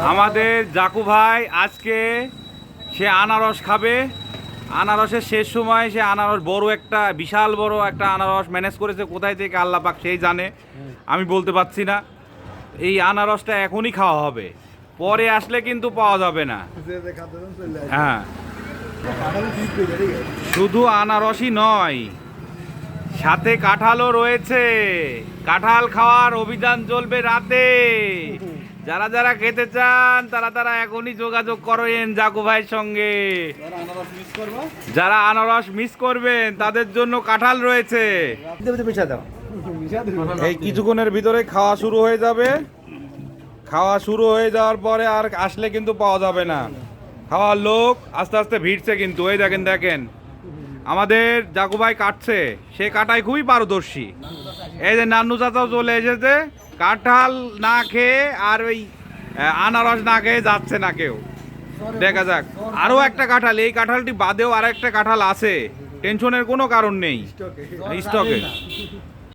আমাদের জাকু ভাই আজকে সে আনারস খাবে। আনারসের শেষ সময় সে আনারস বড় একটা, বিশাল বড় একটা আনারস ম্যানেজ করেছে, কোথায় থেকে আল্লাহ পাক সেই জানে। আমি বলতে পারছি না। এই আনারসটা এখনই খাওয়া হবে। পরে আসলে কিন্তু পাওয়া যাবে না। হ্যাঁ। শুধু আনারসই নয়, সাথে কাঁঠালও রয়েছে। কাঁঠাল খাওয়ার অভিযান চলবে রাতে। যারা যারা খেতে চান, তারা তারা এখনই যোগাযোগ করেন জাকু ভাইয়ের সঙ্গে। যারা আনারস মিস করবেন, তাদের জন্য কাঁঠাল রয়েছে। এই কিছুক্ষণের ভিতরে খাওয়া শুরু হয়ে যাবে। খাওয়া শুরু হয়ে যাওয়ার পরে আর আসলে কিন্তু পাওয়া যাবে না। খাওয়ার লোক আস্তে আস্তে ভিড়ছে কিন্তু ওই দেখেন দেখেন। আমাদের জাকুভাই কাটছে, সে কাটায় খুবই পারদর্শী। এই যে নান্নু চাচাও চলে এসেছে কাঁঠাল না খেয়ে আর ওই আনারস না খেয়ে যাচ্ছে না কেউ। দেখা যাক। আরও একটা কাঁঠাল এই কাঁঠালটি বাদেও আর একটা কাঁঠাল আছে। টেনশনের কোনো কারণ নেই। স্টকে